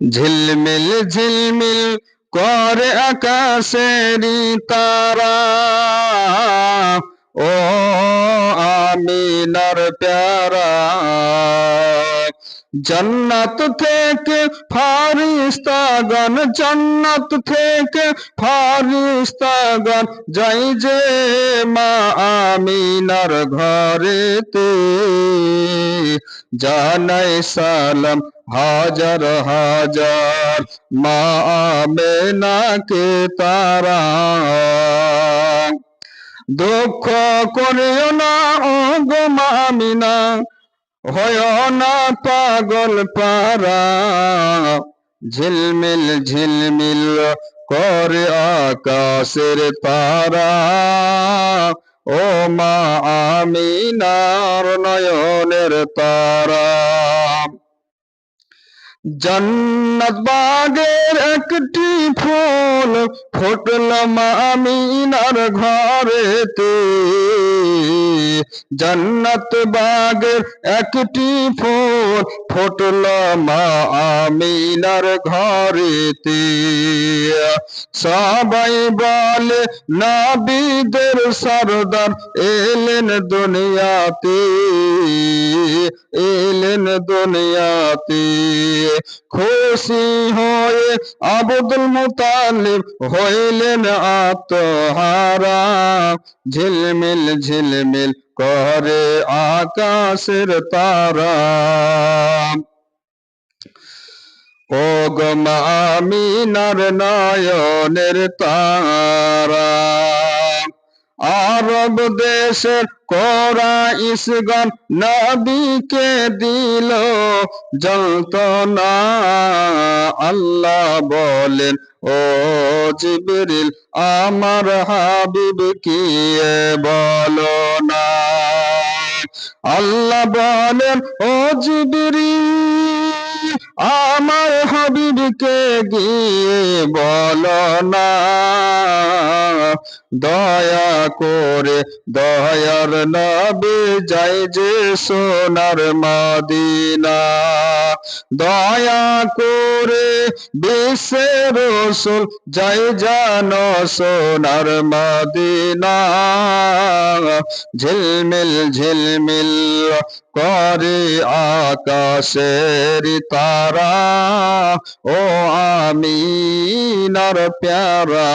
ঝিলমিল ঝিলমিল করে আকাশেরি তারা। ও আমিনার প্যারা, জন্নত থেকে ফারিস্তাগণ, জন্নত থেকে ফারিস্তাগণ, যাই যে মা আমিনার ঘরেতে। জানাই সালাম হাজার হাজার মা আমেনাকে তারা। দুঃখ করিও না গো মামিনা হয় না পাগল পারা। ঝিলমিল ঝিলমিল করে আকাশের তারা। ও মা আমিনার নয়নের তারা। জন্নত বাগের একটি ফুল ফুটল মামিনার ঘরেতে। জন্নত বাগের একটি ফুল ফুটল মামিনার ঘরেতে। সবাই বলে, নাবিদের সরদার এলেন দুনিয়াতে এলেন দুনিয়াতে। খুশি হয়ে আবুদুল মুতালিব হইলেন আত্মহারা। ঝিলমিল ঝিলমিল করে আকাশের তারা। ও গমামিনার নয়নের তারা। আরব দেশের কোরা ইসগন নবীকে দিল, যন্ত্রণা আল্লাহ বলেন, ও জিবরিল, আমার হাবিব, কি বলো? না আল্লাহ বলেন ও জিবরিল হাবিবকে গিয়ে বলো না? দয়া করে দয়ার নবী যাই যে সোনার মদিনা। দয়া করে বিশ্বের রসুল যাই জানো সোনার মদিনা। ঝিলমিল ঝিলমিল করে আকাশের তারা। ও আমিনার প্যারা।